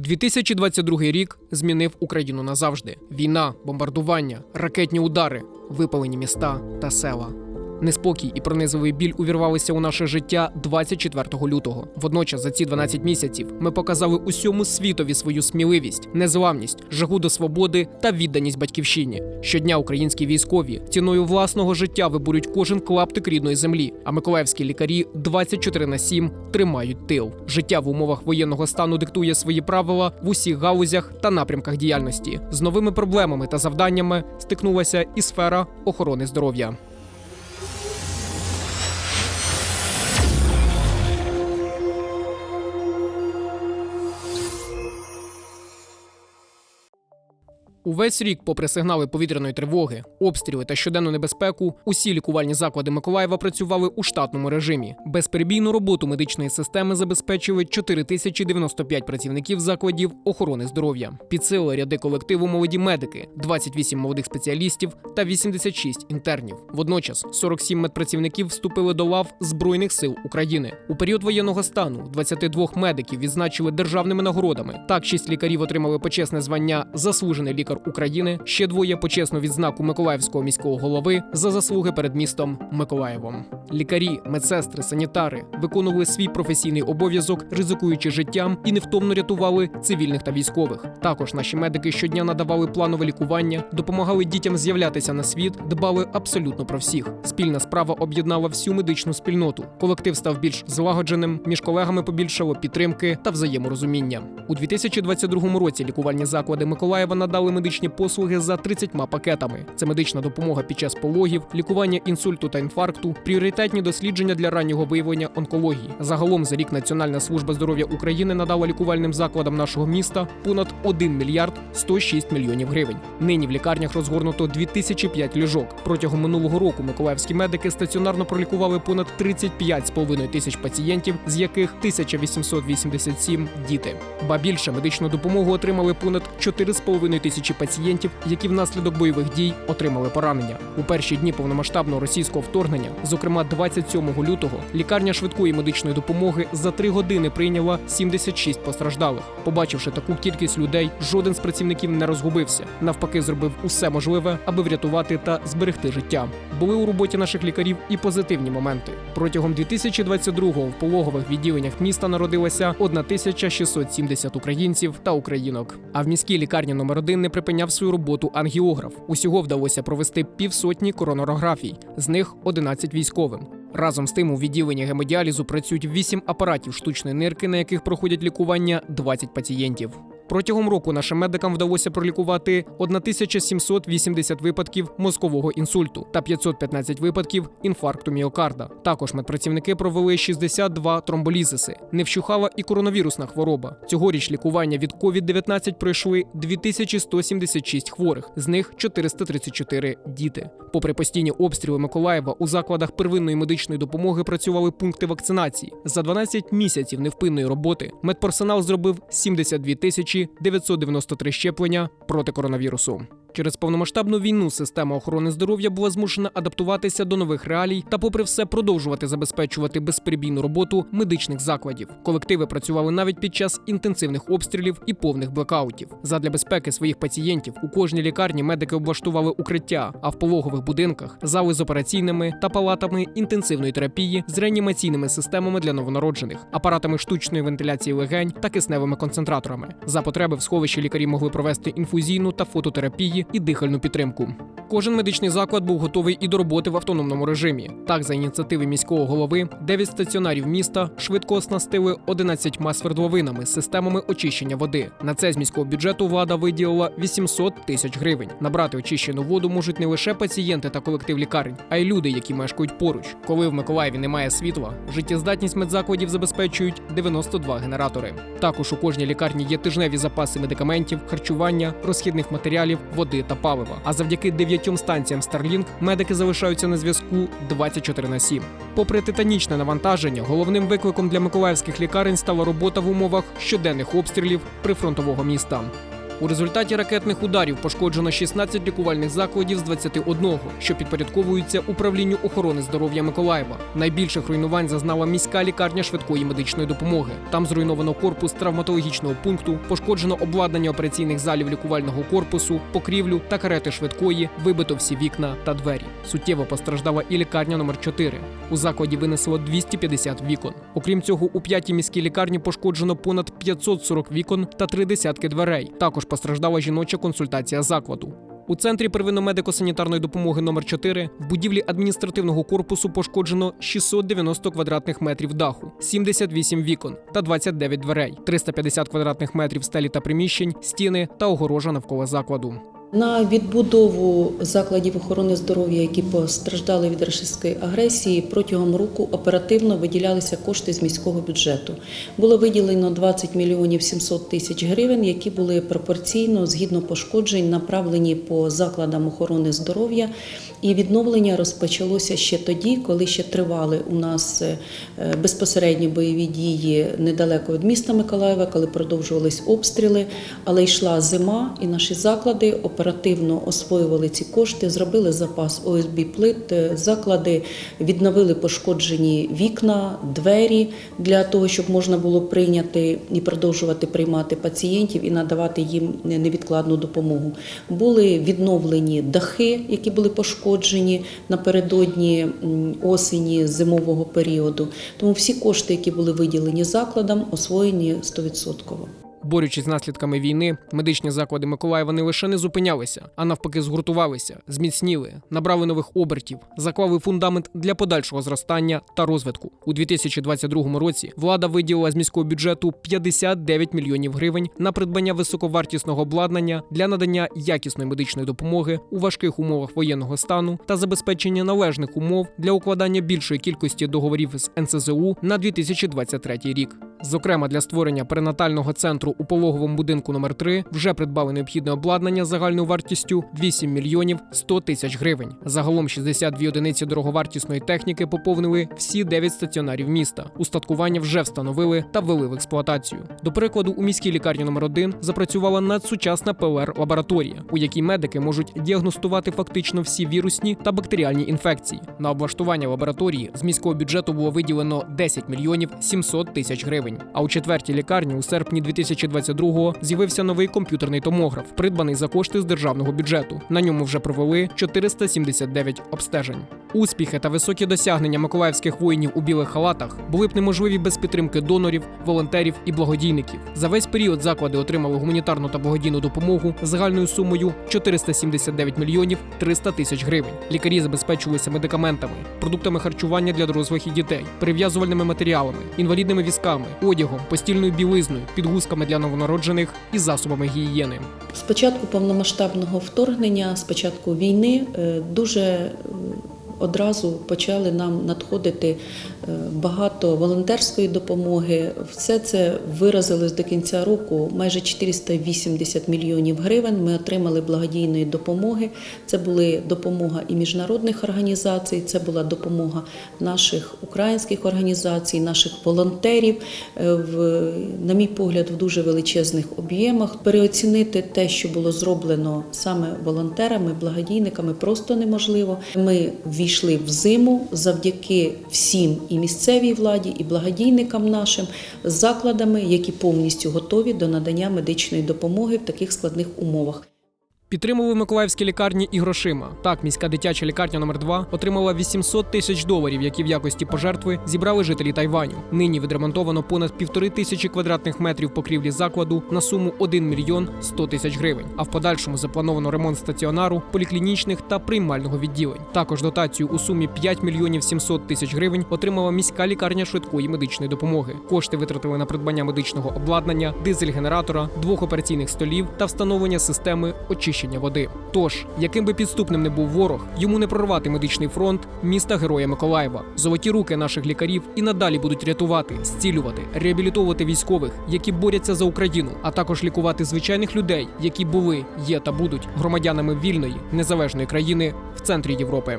2022 рік змінив Україну назавжди: війна, бомбардування, ракетні удари, випалені міста та села. Неспокій і пронизливий біль увірвалися у наше життя 24 лютого. Водночас, за ці 12 місяців, ми показали усьому світові свою сміливість, незламність, жагу до свободи та відданість батьківщині. Щодня українські військові ціною власного життя виборють кожен клаптик рідної землі. А миколаївські лікарі 24 на 7 тримають тил. Життя в умовах воєнного стану диктує свої правила в усіх галузях та напрямках діяльності. З новими проблемами та завданнями стикнулася і сфера охорони здоров'я. Увесь рік, попри сигнали повітряної тривоги, обстріли та щоденну небезпеку, усі лікувальні заклади Миколаєва працювали у штатному режимі. Безперебійну роботу медичної системи забезпечили 4095 працівників закладів охорони здоров'я. Підсилили ряди колективу молоді медики, 28 молодих спеціалістів та 86 інтернів. Водночас 47 медпрацівників вступили до лав Збройних сил України. У період воєнного стану 22 медиків відзначили державними нагородами. Так, 6 лікарів отримали почесне звання Заслужений лікар України. Ще двоє почесну відзнаку Миколаївського міського голови за заслуги перед містом Миколаєвом. Лікарі, медсестри, санітари виконували свій професійний обов'язок, ризикуючи життям і невтомно рятували цивільних та військових. Також наші медики щодня надавали планове лікування, допомагали дітям з'являтися на світ, дбали абсолютно про всіх. Спільна справа об'єднала всю медичну спільноту. Колектив став більш злагодженим, між колегами побільшало підтримки та взаєморозуміння. У 2022 році лікувальні заклади Миколаєва надали медичні послуги за 30 пакетами. Це медична допомога під час пологів, лікування інсульту та інфаркту, пріоритетні дослідження для раннього виявлення онкології. Загалом за рік Національна служба здоров'я України надала лікувальним закладам нашого міста понад 1 мільярд 106 мільйонів гривень. Нині в лікарнях розгорнуто 2005 ліжок. Протягом минулого року миколаївські медики стаціонарно пролікували понад 35,5 тисяч пацієнтів, з яких 1887 – діти. Ба більше медичну допомогу отримали понад 4,5 тисячі пацієнтів, які внаслідок бойових дій отримали поранення. У перші дні повномасштабного російського вторгнення, зокрема 27 лютого, лікарня швидкої медичної допомоги за три години прийняла 76 постраждалих. Побачивши таку кількість людей, жоден з працівників не розгубився. Навпаки, зробив усе можливе, аби врятувати та зберегти життя. Були у роботі наших лікарів і позитивні моменти. Протягом 2022-го в пологових відділеннях міста народилося 1670 українців та українок. А в міській лікарні номер 1 не припиняв свою роботу ангіограф. Усього вдалося провести півсотні коронарографій, з них 11 військовим. Разом з тим у відділенні гемодіалізу працюють 8 апаратів штучної нирки, на яких проходять лікування 20 пацієнтів. Протягом року нашим медикам вдалося пролікувати 1780 випадків мозкового інсульту та 515 випадків інфаркту міокарда. Також медпрацівники провели 62 тромболізиси. Не вщухала і коронавірусна хвороба. Цьогоріч лікування від COVID-19 пройшли 2176 хворих, з них 434 діти. Попри постійні обстріли Миколаєва, у закладах первинної медичної допомоги працювали пункти вакцинації. За 12 місяців невпинної роботи медперсонал зробив 72 тисячі 993 щеплення проти коронавірусу. Через повномасштабну війну система охорони здоров'я була змушена адаптуватися до нових реалій та, попри все, продовжувати забезпечувати безперебійну роботу медичних закладів. Колективи працювали навіть під час інтенсивних обстрілів і повних блекаутів. Задля безпеки своїх пацієнтів у кожній лікарні медики облаштували укриття, а в пологових будинках зали з операційними та палатами інтенсивної терапії з реанімаційними системами для новонароджених, апаратами штучної вентиляції легень та кисневими концентраторами. За потреби в сховищі лікарі могли провести інфузійну та фототерапії і дихальну підтримку. Кожен медичний заклад був готовий і до роботи в автономному режимі. Так, за ініціативи міського голови, 9 стаціонарів міста швидко оснастили 11 свердловинами з системами очищення води. На це з міського бюджету влада виділила 800 тисяч гривень. Набрати очищену воду можуть не лише пацієнти та колектив лікарень, а й люди, які мешкають поруч. Коли в Миколаєві немає світла, життєздатність медзакладів забезпечують 92 генератори. Також у кожній лікарні є тижневі запаси медикаментів, харчування, розхідних матеріалів, води та палива. А завдяки дев'ятьом станціям Starlink медики залишаються на зв'язку 24 на 7. Попри титанічне навантаження, головним викликом для миколаївських лікарень стала робота в умовах щоденних обстрілів прифронтового міста. У результаті ракетних ударів пошкоджено 16 лікувальних закладів з 21, що підпорядковуються управлінню охорони здоров'я Миколаєва. Найбільших руйнувань зазнала міська лікарня швидкої медичної допомоги. Там зруйновано корпус травматологічного пункту, пошкоджено обладнання операційних залів лікувального корпусу, покрівлю та карети швидкої, вибито всі вікна та двері. Суттєво постраждала і лікарня номер 4 У закладі винесло 250 вікон. Окрім цього, у п'ятій міській лікарні пошкоджено понад 540 вікон та три десятки дверей. Також постраждала жіноча консультація закладу. У центрі первинно-медико-санітарної допомоги номер 4 в будівлі адміністративного корпусу пошкоджено 690 квадратних метрів даху, 78 вікон та 29 дверей, 350 квадратних метрів стелі та приміщень, стіни та огорожа навколо закладу. На відбудову закладів охорони здоров'я, які постраждали від рашистської агресії, протягом року оперативно виділялися кошти з міського бюджету. Було виділено 20 мільйонів 700 тисяч гривень, які були пропорційно згідно пошкоджень направлені по закладам охорони здоров'я. І відновлення розпочалося ще тоді, коли ще тривали у нас е, безпосередні бойові дії недалеко від міста Миколаєва, коли продовжувались обстріли, але йшла зима, і наші заклади оперативно освоювали ці кошти, зробили запас ОСБ плит, е, заклади відновили пошкоджені вікна, двері для того, щоб можна було прийняти і продовжувати приймати пацієнтів і надавати їм невідкладну допомогу. Були відновлені дахи, які були пошкоджені напередодні осені зимового періоду. Тому всі кошти, які були виділені закладам, освоєні 100%. Борючись з наслідками війни, медичні заклади Миколаєва не лише не зупинялися, а навпаки, згуртувалися, зміцніли, набрали нових обертів, заклали фундамент для подальшого зростання та розвитку. У 2022 році влада виділила з міського бюджету 59 мільйонів гривень на придбання високовартісного обладнання для надання якісної медичної допомоги у важких умовах воєнного стану та забезпечення належних умов для укладання більшої кількості договорів з НСЗУ на 2023 рік. Зокрема, для створення перинатального центру у пологовому будинку номер 3 вже придбали необхідне обладнання загальною вартістю 8 мільйонів 100 тисяч гривень. Загалом 62 одиниці дороговартісної техніки поповнили всі 9 стаціонарів міста. Устаткування вже встановили та ввели в експлуатацію. До прикладу, у міській лікарні номер 1 запрацювала надсучасна ПЛР-лабораторія, у якій медики можуть діагностувати фактично всі вірусні та бактеріальні інфекції. На облаштування лабораторії з міського бюджету було виділено 10 мільйонів 700 тисяч гривень. А у четвертій лікарні у серпні 2022-го з'явився новий комп'ютерний томограф, придбаний за кошти з державного бюджету. На ньому вже провели 479 обстежень. Успіхи та високі досягнення миколаївських воїнів у білих халатах були б неможливі без підтримки донорів, волонтерів і благодійників. За весь період заклади отримали гуманітарну та благодійну допомогу загальною сумою 479 мільйонів 300 тисяч гривень. Лікарі забезпечувалися медикаментами, продуктами харчування для дорослих і дітей, перев'язувальними матеріалами, інвалідними візками, одягом, постільною білизною, підгузками для новонароджених і засобами гігієни. З початку повномасштабного вторгнення, з початку війни, е, дуже одразу почали нам надходити е, багато волонтерської допомоги. Все це виразилось до кінця року. Майже 480 мільйонів гривень ми отримали благодійної допомоги. Це були допомога і міжнародних організацій, це була допомога наших українських організацій, наших волонтерів. е, В, на мій погляд, в дуже величезних об'ємах. Переоцінити те, що було зроблено саме волонтерами, благодійниками, просто неможливо. Ми ввійшли в зиму завдяки всім і місцевій владі, і благодійникам нашим закладами, які повністю готові до надання медичної допомоги в таких складних умовах. Підтримували миколаївські лікарні і грошима. Так, міська дитяча лікарня номер 2 отримала 800 тисяч доларів, які в якості пожертви зібрали жителі Тайваню. Нині відремонтовано понад півтори тисячі квадратних метрів покрівлі закладу на суму 1 мільйон 100 тисяч гривень. А в подальшому заплановано ремонт стаціонару, поліклінічних та приймального відділень. Також дотацію у сумі 5 мільйонів 700 тисяч гривень отримала міська лікарня швидкої медичної допомоги. Кошти витратили на придбання медичного обладнання, дизель-генератора, двох операційних столів та встановлення системи очищення води. Тож, яким би підступним не був ворог, йому не прорвати медичний фронт міста Героя Миколаєва. Золоті руки наших лікарів і надалі будуть рятувати, зцілювати, реабілітовувати військових, які борються за Україну, а також лікувати звичайних людей, які були, є та будуть громадянами вільної незалежної країни в центрі Європи.